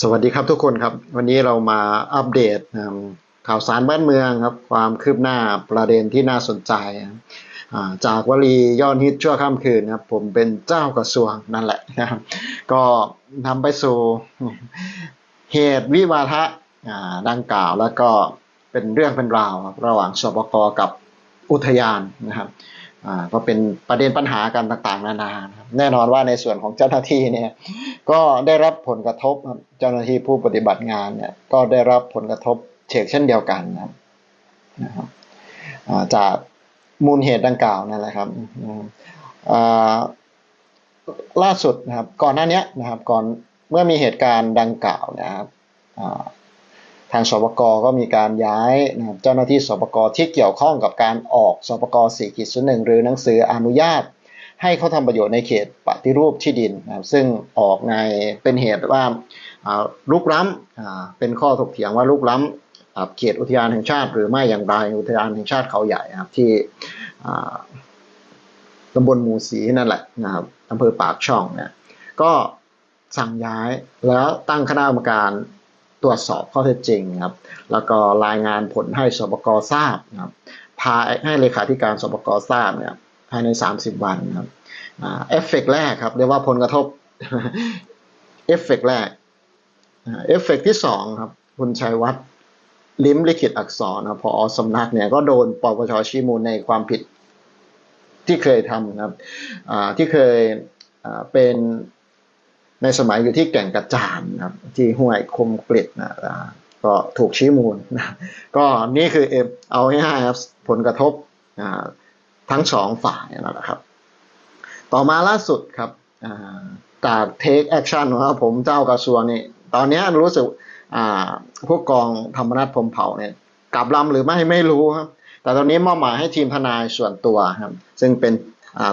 สวัสดีครับทุกคนครับ วันนี้เรามาอัปเดตข่าวสารบ้านเมืองครับ ความคืบหน้าประเด็นที่น่าสนใจ จากวลียอดฮิตชั่วข้ามคืนนะครับ ผมเป็นเจ้ากระทรวงนั่นแหละนะครับ ก็นำไปสู่เหตุวิวาทะดังกล่าวแล้วก็เป็นเรื่องเป็นราวรระหว่างสปกกับอุทยานนะครับ อ่าก็เป็นประเด็นปัญหากันต่างๆ นานานะครับแน่นอนว่าในส่วนของเจ้าหน้าที่เนี่ยก็ได้รับผลกระทบเจ้าหน้าที่ผู้ปฏิบัติงานเนี่ยก็ได้รับผลกระทบเฉกเช่นเดียวกันนะครับนะครับจากมูลเหตุดังกล่าวนั่นแหละครับนะครับอ่าล่าสุดนะครับก่อนหน้านี้นะครับก่อนเมื่อมีเหตุการณ์ดังกล่าวนะครับอ่า ทางสปกก็มีการย้ายนะครับเจ้าหน้าที่สปกที่เกี่ยวข้องกับการออกสปก4ขีดหนึ่งหรือหนังสืออนุญาต ให้เขาทำประโยชน์ในเขตปฏิรูปที่ดินนะครับซึ่งออกในเป็นเหตุว่าลุกล้ำเป็นข้อถกเถียงว่าลุกล้ำเขตอุทยานแห่งชาติ หรือไม่อย่างไรอุทยานแห่งชาติเขาใหญ่นะครับที่ตำบลหมูสีนั่นแหละนะครับอำเภอปากช่องเนี่ยก็สั่งย้ายแล้วตั้งคณะกรรมการ ตรวจสอบข้อเท็จจริงครับ แล้วก็รายงานผลให้สบกทราบครับพาให้เลขาธิการสบกทราบเนี่ยภายใน 30 วันครับเอฟเฟกต์แรกครับเรียกว่าผลกระทบเอฟเฟกต์แรกเอฟเฟกต์ที่สองครับ คุณชัยวัฒน์ลิ้มลิขิตอักษรนะพอสำนักเนี่ยก็โดนปปชชี้มูลในความผิดที่เคยทำครับที่เคยเป็น ในสมัยอยู่ที่แก่งกระจานนะครับที่ห้วยคมกริดนะก็ถูกชี้มูลนะก็นี่คือเอเอาง่ายๆครับผลกระทบทั้งสองฝ่ายนะครับ ต่อมาล่าสุดครับจากเทคแอคชั่นของผมเจ้ากระทรวงนี่ตอนนี้รู้สึกอ่าพวกองธรรมนัฐพรมเผ่าเนี่ยกลับลำหรือไม่ไม่รู้ครับ แต่ตอนนี้มอบหมายให้ทีมทนายส่วนตัวครับ ซึ่งเป็น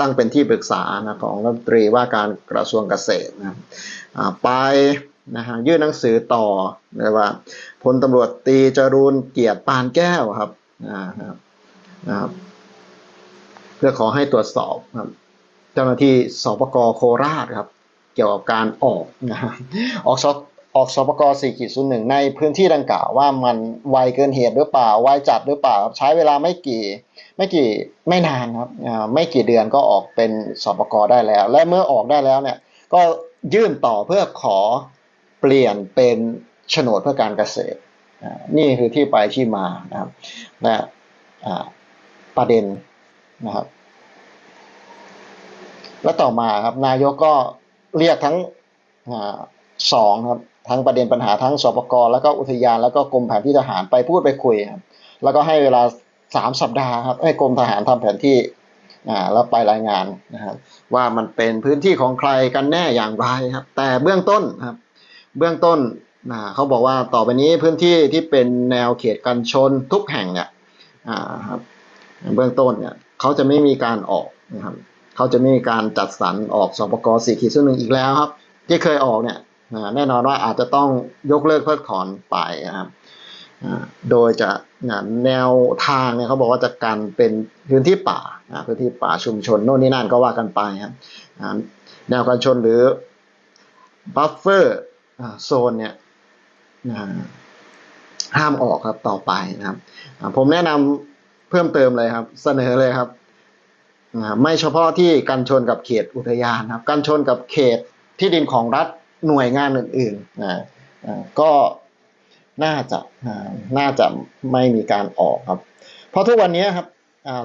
ตั้งเป็นที่ปรึกษานะของรัฐมนตรีว่าการกระทรวงเกษตรนะครับไปนะฮะยื่นหนังสือต่อเลยว่าพลตำรวจตีจรูนเกียรติปานแก้วครับอ่าครับนะครับเพื่อขอให้ตรวจสอบครับ เจ้าหน้าที่สปกโคราชครับ เกี่ยวกับการออกนะออกสอ ออกสปก4ขีดศูนย์หนึ่งในพื้นที่ดังกล่าวว่ามันไวเกินเหตุหรือเปล่าไวจัดหรือเปล่า ใช้เวลาไม่กี่ไม่กี่ไม่นานครับอ่าไม่กี่เดือนก็ออกเป็นสปกได้แล้ว และเมื่อออกได้แล้วเนี่ยก็ยื่นต่อเพื่อขอเปลี่ยนเป็นโฉนดเพื่อการเกษตร นี่คือที่ไปที่มานะครับและอ่าประเด็นนะครับ และต่อมาครับนายกก็เรียกทั้งอา สองครับทั้งประเด็นปัญหาทั้งสปกรแล้วก็อุทยานแล้วก็กรมแผนที่ทหารไปพูดไปคุยครับแล้วก็ให้เวลาสามสัปดาห์ครับให้กรมทหารทำแผนที่อ่าแล้วไปรายงานนะครับว่ามันเป็นพื้นที่ของใครกันแน่อย่างไรครับ แต่เบื้องต้นครับ เบื้องต้นอ่าเขาบอกว่าต่อไปนี้พื้นที่ที่เป็นแนวเขตกันชนทุกแห่งเนี่ยอ่าครับเบื้องต้นเนี่ยเขาจะไม่มีการออกนะครับเขาจะไม่มีการจัดสรรออกสปกสี่ขีดซึ่งหนึ่งอีกแล้วครับ ที่เคยออกเนี่ย แน่นอนว่าอาจจะต้องยกเลิกเพิกถอนไปนะครับโดยจะแนวทางเนี่ยเขาบอกว่าจะกันเป็นพื้นที่ป่าพื้นที่ป่าชุมชนโน่นนี่นั่นก็ว่ากันไปครับแนวกันชนหรือบัฟเฟอร์โซนเนี่ยห้ามออกครับต่อไปนะครับ ผมแนะนำเพิ่มเติมเลยครับ เสนอเลยครับไม่เฉพาะที่กันชนกับเขตอุทยานครับกันชนกับเขตที่ดินของรัฐ หน่วยงานอื่นๆนะก็น่าจะน่าจะไม่มีการออกครับ เพราะทุกวันนี้ครับ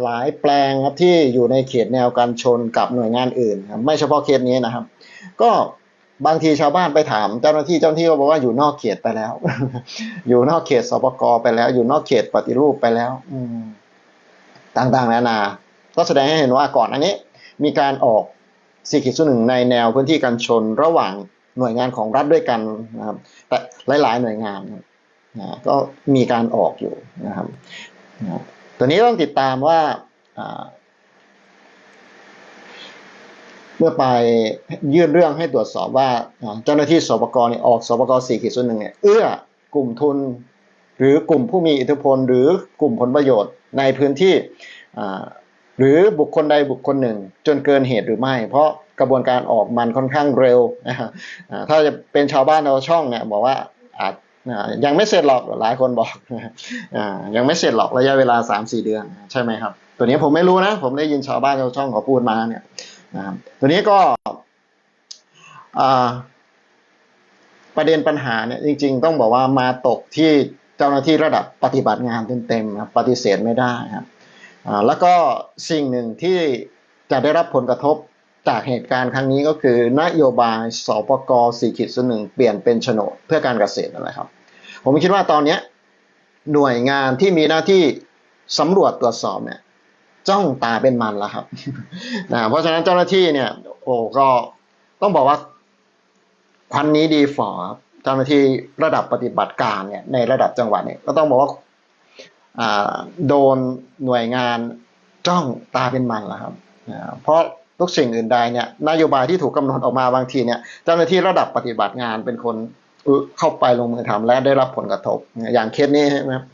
หลายแปลงครับที่อยู่ในเขตแนวกันชนกับหน่วยงานอื่นครับไม่เฉพาะเขตนี้นะครับ ก็บางทีชาวบ้านไปถามเจ้าหน้าที่เจ้าหน้าที่ก็บอกว่าอยู่นอกเขตไปแล้ว อยู่นอกเขตสปกไปแล้ว อยู่นอกเขตปฏิรูปไปแล้ว อืต่างๆนานา ก็แสดงให้เห็นว่าก่อนอันนี้ มีการออกสี่ขีดหนึ่งในแนวพื้นที่การชนระหว่าง หน่วยงานของรัฐด้วยกันนะครับ แต่หลายๆหน่วยงานนะก็มีการออกอยู่นะครับนะตัวนี้ต้องติดตามว่าเมื่อไปยื่นเรื่องให้ตรวจสอบว่าเจ้าหน้าที่สปกเนี่ยออกสปกสี่ขีดส่วนหนึ่งเนี่ยเอื้อกลุ่มทุน หรือกลุ่มผู้มีอิทธิพล หรือกลุ่มผลประโยชน์ในพื้นที่อ่า หรือบุคคลใดบุคคลหนึ่ง จนเกินเหตุหรือไม่ เพราะกระบวนการออกมันค่อนข้างเร็วนะครับอ่าถ้าจะเป็นชาวบ้านชาวช่องเนี่ยบอกว่าอาจยังไม่เสร็จหรอกหลายคนบอกอยังไม่เสร็จหรอกระยะเวลาสามสี่เดือนใช่ไหมครับ ตัวนี้ผมไม่รู้นะ ผมได้ยินชาวบ้านชาวช่องเขาพูดมาเนี่ยนะครับตัวนี้ก็ประเด็นปัญหาเนี่ยจริง ๆ ต้องบอกว่ามาตกที่เจ้าหน้าที่ระดับปฏิบัติงานเต็มๆปฏิเสธไม่ได้ครับ แล้วก็สิ่งหนึ่งที่จะได้รับผลกระทบจากเหตุการณ์ครั้งนี้ก็คือนโยบายสปก4ขีดส่วนหนึ่งเปลี่ยนเป็นโฉนดเพื่อการเกษตรนั่นแหละครับ ผมคิดว่าตอนนี้หน่วยงานที่มีหน้าที่สำรวจตรวจสอบเนี่ยจ้องตาเป็นมันแล้วครับนะเพราะฉะนั้นเจ้าหน้าที่เนี่ย โอ้ก็ต้องบอกว่าควันนี้ดีฝ่อครับเจ้าหน้าที่ระดับปฏิบัติการเนี่ยในระดับจังหวัดเนี่ยก็ต้องบอกว่า โดนหน่วยงานจ้องตาเป็นมันแล้วครับเพราะทุกสิ่งอื่นใดเนี่ยนโยบายที่ถูกกำหนดออกมาบางทีเนี่ยเจ้าหน้าที่ระดับปฏิบัติงานเป็นคนเข้าไปลงมือทำและได้รับผลกระทบ อย่างเคสนี้ใช่ไหมครับ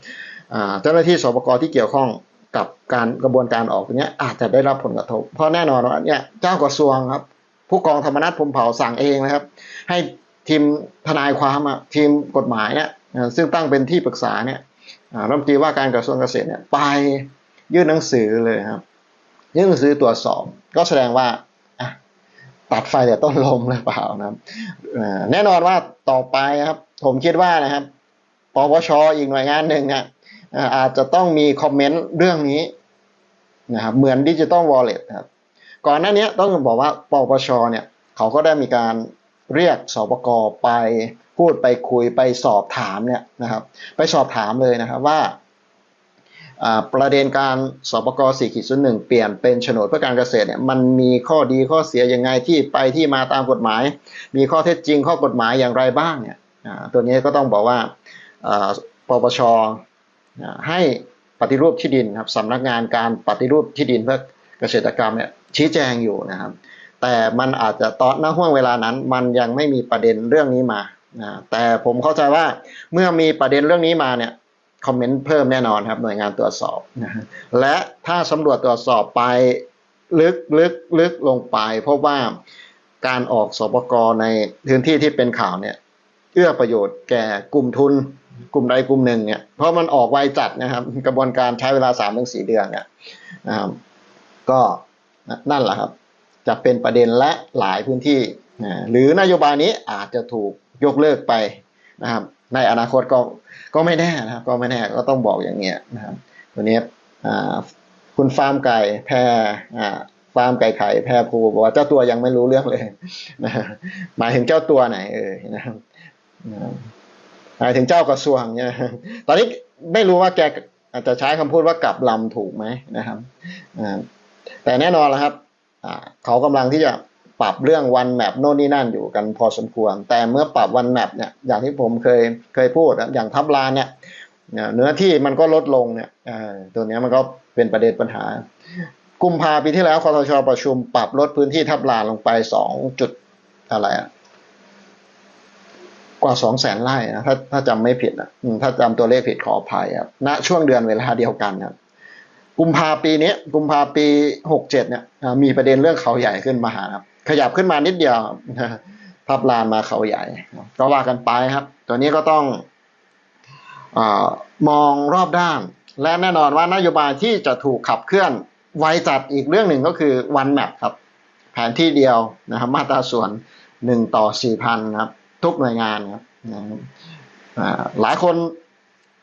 เจ้าหน้าที่สปกที่เกี่ยวข้องกับการกระบวนการออกเนี้ยอาจจะได้รับผลกระทบ เพราะแน่นอนว่าเนี่ยเจ้ากระทรวงครับ ผู้กองธรรมนัฐพรมเผาสั่งเองนะครับ ให้ทีมทนายความทีมกฎหมายเนี่ยซึ่งตั้งเป็นที่ปรึกษาเนี่ย รัฐมนตรีว่าการกระทรวงเกษตรเนี่ยไปยื่นหนังสือเลยครับ ยื่นหนังสือตรวจสอบ ก็แสดงว่าตัดไฟแต่ต้นลมหรือเปล่านะครับแน่นอนว่าต่อไปครับ ผมคิดว่านะครับปปชอีกหน่วยงานหนึ่งเนี่ยอาจจะต้องมีคอมเมนต์เรื่องนี้นะครับเหมือนดิจิตอลวอลเล็ตครับก่อนหน้านี้ต้องบอกว่าปปชเนี่ยเขาก็ได้มีการ เรียกสปกไปพูดไปคุยไปสอบถามเนี่ยนะครับไปสอบถามเลยนะครับว่าประเด็นการสปก4ขีดหนึ่งเปลี่ยนเป็นโฉนดเพื่อการเกษตรเนี่ยมันมีข้อดีข้อเสียยังไงที่ไปที่มาตามกฎหมาย มีข้อเท็จจริงข้อกฎหมายอย่างไรบ้างเนี่ยตัวนี้ก็ต้องบอกว่าปปชให้ปฏิรูปที่ดินครับสำนักงานการปฏิรูปที่ดินเพื่อเกษตรกรรมเนี่ยชี้แจงอยู่นะครับ แต่มันอาจจะตอนณห่วงเวลานั้น มันยังไม่มีประเด็นเรื่องนี้มานะแต่ผมเข้าใจว่าเมื่อมีประเด็นเรื่องนี้มาเนี่ยคอมเมนต์เพิ่มแน่นอนครับหน่วยงานตรวจสอบนะและถ้าสำรวจตรวจสอบไปลึกลึกลึกลงไปพบว่าการออกสปกในพื้นที่ที่เป็นข่าวเนี่ยเอื้อประโยชน์แก่กลุ่มทุน กลุ่มใดกลุ่มหนึ่งเนี่ยเพราะมันออกไวจัดนะครับ กระบวนการใช้เวลา3ามถึงสเดือนเนี่ยนะครับก็นั่นแหละครับ จะเป็นประเด็นและหลายพื้นที่นะหรือนโยบายนี้อาจจะถูกยกเลิกไปนะครับในอนาคตก็ก็ไม่แน่นะครับก็ไม่แน่ก็ต้องบอกอย่างเงี้ยนะครับตัวนี้คุณฟาร์มไก่แพรฟาร์มไก่ไข่แพรภูบอกว่าเจ้าตัวยังไม่รู้เรื่องเลยนะหมายถึงเจ้าตัวไหนเออนะครับนะครับหมายถึงเจ้ากระทรวงเนี่ยตอนนี้ไม่รู้ว่าแกอาจจะใช้คำพูดว่ากลับลำถูกไหมนะครับแต่แน่นอนแล้วครับ เขากำลังที่จะปรับเรื่องวันแมปโน่นนี่นั่นอยู่กันพอสมควร แต่เมื่อปรับวันแมปเนี่ยอย่างที่ผมเคยเคยพูดนะอย่างทับลานเนี่ยเนื้อที่มันก็ลดลงเนี่ยตัวเนี้ยมันก็เป็นประเด็นปัญหา กุมภาปีที่แล้วคอสชอประชุมปรับลดพื้นที่ทับลานลงไปสองจุดอะไรอะกว่าสองแสนไร่นะถ้าถ้าจำไม่ผิดนะถ้าจำตัวเลขผิดขออภัยครับณช่วงเดือนเวลาเดียวกันครับ กุมภาปีนี้กุมภาปีหกเจ็ดเนี่ยมีประเด็นเรื่องเขาใหญ่ขึ้นมาครับ ขยับขึ้นมานิดเดียวครับลานมาเขาใหญ่ก็ว่ากันไปครับ ตัวนี้ก็ต้องอมองรอบด้าน และแน่นอนว่านโยบายที่จะถูกขับเคลื่อนไวจัดอีกเรื่องหนึ่งก็คือวันแมปครับ แผนที่เดียวนะครับ มาตราส่วนหนึ่งต่อสี่พันครับ ทุกหน่วยงานครับหลายคน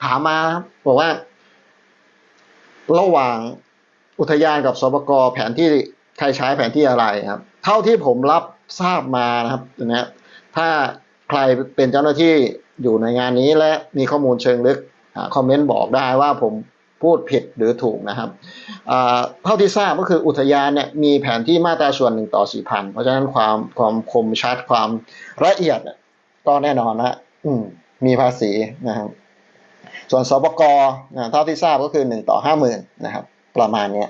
ถามมาบอกว่า ระหว่างอุทยานกับสปกแผนที่ใครใช้แผนที่อะไรครับ เท่าที่ผมรับทราบมานะครับนะถ้าใครเป็นเจ้าหน้าที่อยู่ในงานนี้และมีข้อมูลเชิงลึกอคอมเมนต์บอกได้ว่าผมพูดผิดหรือถูกนะครับเท่าที่ทราบก็คืออุทยานเนี่ยมีแผนที่มาตราส่วนหนึ่งต่อสี่พันเพราะฉะนั้นความความคมชัดความละเอียดก็แน่นอนนะอืมมีภาษีนะครับ ส่วนสปกนะเท่าที่ทราบก็คือหนึ่งต่อห้าหมื่นนะครับประมาณนี้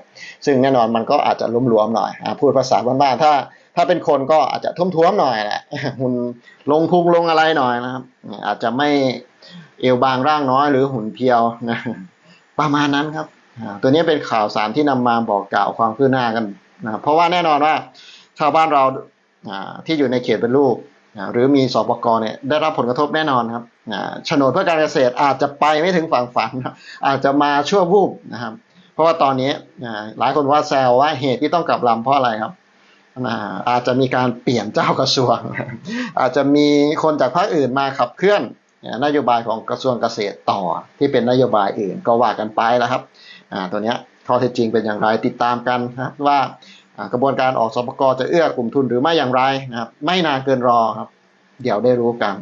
ซึ่งแน่นอนมันก็อาจจะลุ่มหลวมๆหน่อยอพูดภาษาบ้านๆถ้าถ้าเป็นคนก็อาจจะทุ่มท้วมๆหน่อยแหละหุ่นลงพุงลงอะไรหน่อยนะครับ อาจจะไม่เอวบางร่างน้อยหรือหุ่นเพียวนะประมาณนั้นครับ ตัวนี้เป็นข่าวสารที่นำมาบอกกล่าวความคืบหน้ากันนะเพราะว่าแน่นอนว่าชาวบ้านเราที่อยู่ในเขตเป็นลูก หรือมีสปกเนี่ยได้รับผลกระทบแน่นอนครับโฉนดเพื่อการเกษตรอาจจะไปไม่ถึงฝั่งฝันครับอาจจะมาชั่ววูบนะครับ เพราะว่าตอนนี้หลายคนว่าแซวว่าเหตุที่ต้องกลับลำเพราะอะไรครับอาจจะมีการเปลี่ยนเจ้ากระทรวง อาจจะมีคนจากภาคอื่นมาขับเคลื่อนนโยบายของกระทรวงเกษตรต่อ ที่เป็นนโยบายอื่นก็ว่ากันไปแล้วครับตัวนี้ข้อเท็จจริงเป็นอย่างไรติดตามกันนะครับว่า กระบวนการออกสปกจะเอื้อกลุ่มทุนหรือไม่อย่างไรนะครับ ไม่นานเกินรอครับ เดี๋ยวได้รู้กัน